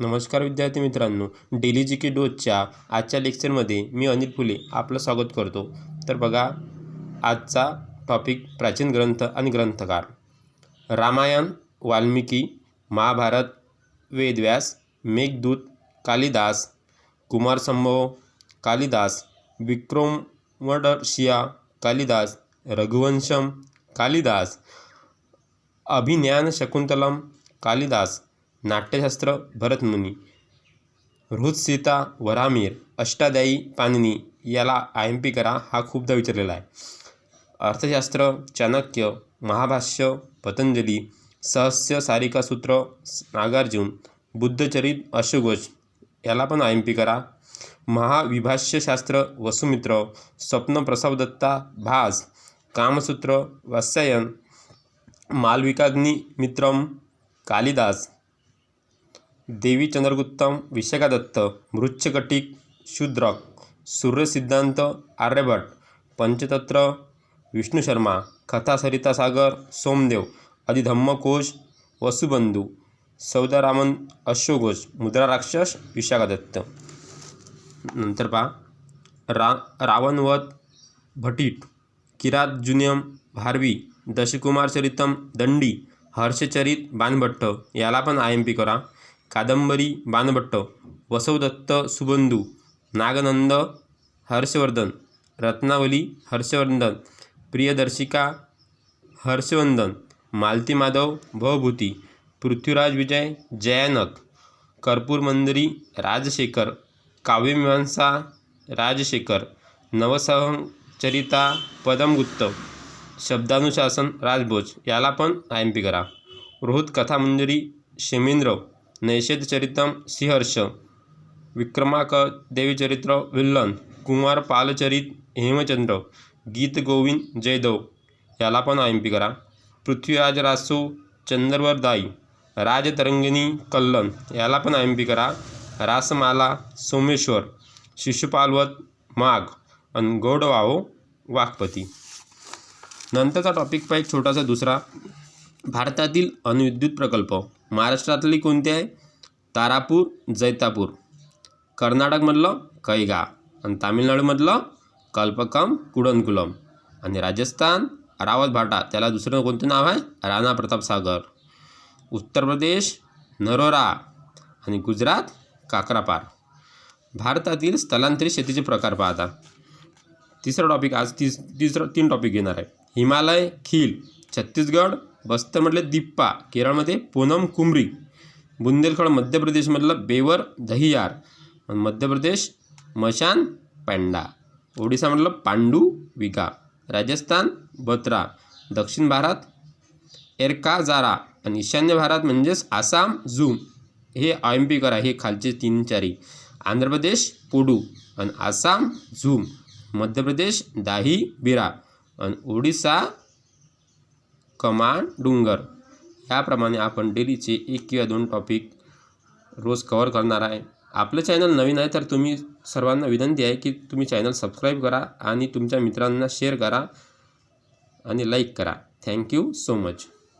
नमस्कार विद्यार्थी मित्रांनो डेली जी के डोजच्या आजच्या लेक्चरमध्ये मी अनिल फुले आपलं स्वागत करतो. तर बघा आजचा टॉपिक प्राचीन ग्रंथ आणि ग्रंथकार. रामायण वाल्मिकी महाभारत वेदव्यास मेघदूत कालिदास कुमार संभव कालिदास विक्रमोर्वशीया कालिदास रघुवंशम कालिदास अभिज्ञान शकुंतलम कालिदास नाट्यशास्त्र भरतमुनी हृदसीता वरामीर अष्टाध्यायी पाणिनी याला आय एम पी करा हा खूपदा विचारलेला आहे. अर्थशास्त्र चाणक्य महाभाष्य पतंजली सहस्य सारिकासूत्र नागार्जुन बुद्धचरित अशोघोष याला पण आय एम पी करा. महाविभाष्यशास्त्र वसुमित्र स्वप्नप्रसवदत्ता भास कामसूत्र वात्सायन मालविकाग्नी मित्रम कालिदास देवी चंद्रगुप्तम विशाखादत्त मृच्छकटिक शूद्रक सूर्यसिद्धांत आर्यभट पंचतंत्र विष्णू शर्मा कथा सरिता सागर सोमदेव अधिधम्मकोश वसुबंधू सौदारामन अश्वघोष मुद्रा राक्षस विशाखादत्त. नंतर पहा. रा रावणवध भटीट किरात जुनियम भारवी दशकुमार चरितम दंडी हर्षचरित बाणभट्ट याला पण आय एम पी करा. कादंबरी बाणभट्ट वसवदत्त सुबंधू नागनंद हर्षवर्धन रत्नावली हर्षवर्धन प्रियदर्शिका हर्षवर्धन मालती माधव भवभूती पृथ्वीराज विजय जयानक कर्पूर मंदिरी राजशेखर काव्यमीमांसा राजशेखर नवसहचरिता पदमगुप्त शब्दानुशासन राजभोज याला पण आय एम पी करा. रोहित कथामंजरी शेमेंद्र नैषेधचरितम सिंहर्ष विक्रमाक देवीचरित्र विल्लन कुमार पालचरित हेमचंद्र गीत गोविंद जयदेव याला पण आय करा. पृथ्वीराज रासू चंद्रवरदाई राजतरंगिणी कल्लन याला पण आय करा. रासमाला सोमेश्वर शिशुपालवत माघ आणि गौडवाहो वाघपती. नंतरचा टॉपिक पाहिजे छोटासा दुसरा. भारतातील अणुविद्युत प्रकल्प. महाराष्ट्रातली कोणती आहे? तारापूर जैतापूर. कर्नाटकमधलं कैगा आणि तामिळनाडूमधलं कल्पकम कुडनकुलम. आणि राजस्थान रावत भाटा. त्याला दुसरं कोणतं नाव आहे? राणा प्रताप सागर. उत्तर प्रदेश नरोरा. आणि गुजरात काकरापार. भारतातील स्थलांतरित शेतीचे प्रकार पाहता. तिसरा टॉपिक आज तीस तिसरं तीन टॉपिक घेणार आहे. हिमालय खील छत्तीसगड बस्तर म्हटलं दिप्पा केरळमध्ये पूनम कुमरी बुंदेलखंड मध्य प्रदेशमधलं बेवर दहियार मध्य प्रदेश मशान पॅन्डा ओडिसामधलं पांडू विगा राजस्थान बत्रा दक्षिण भारत एरकाजारा आणि ईशान्य भारत म्हणजेच आसाम झूम हे ऑयम्पिकर आहे हे खालचे तीन चारी. आंध्र प्रदेश पोडू आणि आसाम झूम. मध्य प्रदेश दाही बिरा आणि ओडिसा कमान डुंगर. याप्रमाणे आपण डेलीचे एक किंवा दोन टॉपिक रोज कवर करणार आहे. आपलं चॅनल नवीन आहे तर तुम्ही सर्वांना विनंती आहे की तुम्ही चॅनल सबस्क्राईब करा आणि तुमच्या मित्रांना शेअर करा आणि लाईक करा. Thank you so much